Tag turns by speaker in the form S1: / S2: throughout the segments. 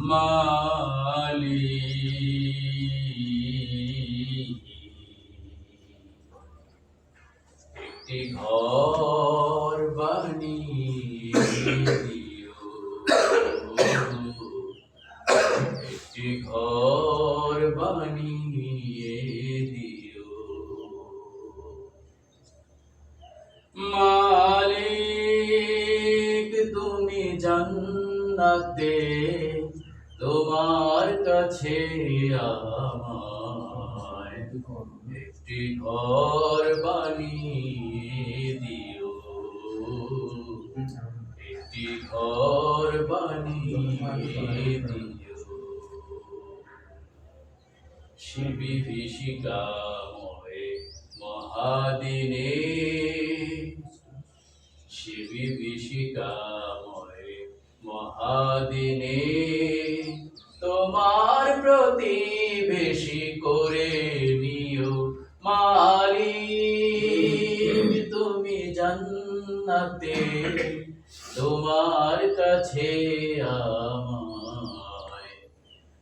S1: মালি। একটি ঘর বানিয়ে দিও। একটি ঘর বানিয়ে মালিক তুমি জান্নাতে তোমার কাছে আমায় একটি ঘর বানিয়ে দিও। একটি ঘর বানিয়ে দিও। শিবি ভীষিকাময় মহাদিনে, শিবি মহাদিনে তোমার প্রতিবেশী করে নিও। মালিক, তুমি জান্নাতে, তোমার কাছে আমায়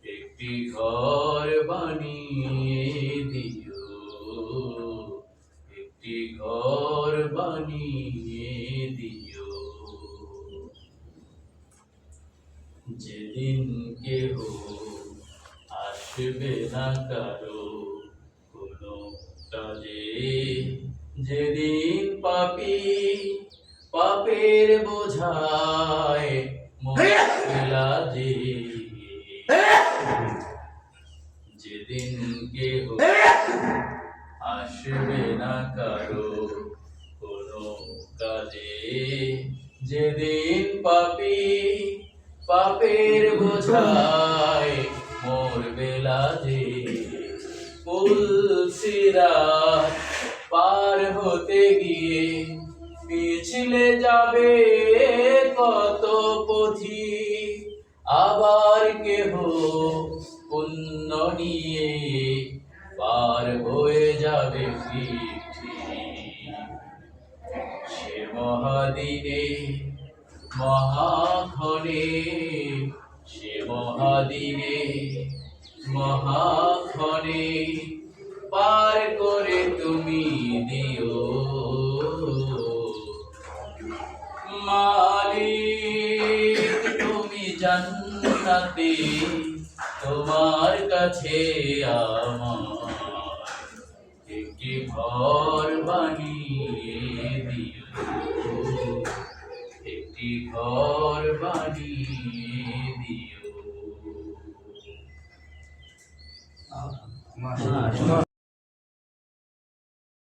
S1: একটি ঘর বানিয়ে দিও। একটি ঘর বানিয়ে দিও। যেদিন কেহ আসবে না কারও কোনো কাজে যেদিন পাপি পাপের বোঝায় মোলা যে যেদিন কেহ আসবে না কারও কোনো কাজে যেদিন পাপি পাপের বোঝায় যে পুলসিরা পার হতে গিয়ে পিছলে যাবে কত পথি? আবার কেহ পুণ্য নিয়ে পার হয়ে যাবে সে মহাদিনে, মহাক্ষণে, সে মহাদিনে মহাক্ষণে পার করে তুমি দিও। মালিক, তুমি জান্নাতে, তোমার কাছে আমার একটি ঘর বানিয়ে দিও। একটি ঘর বানিয়ে 行了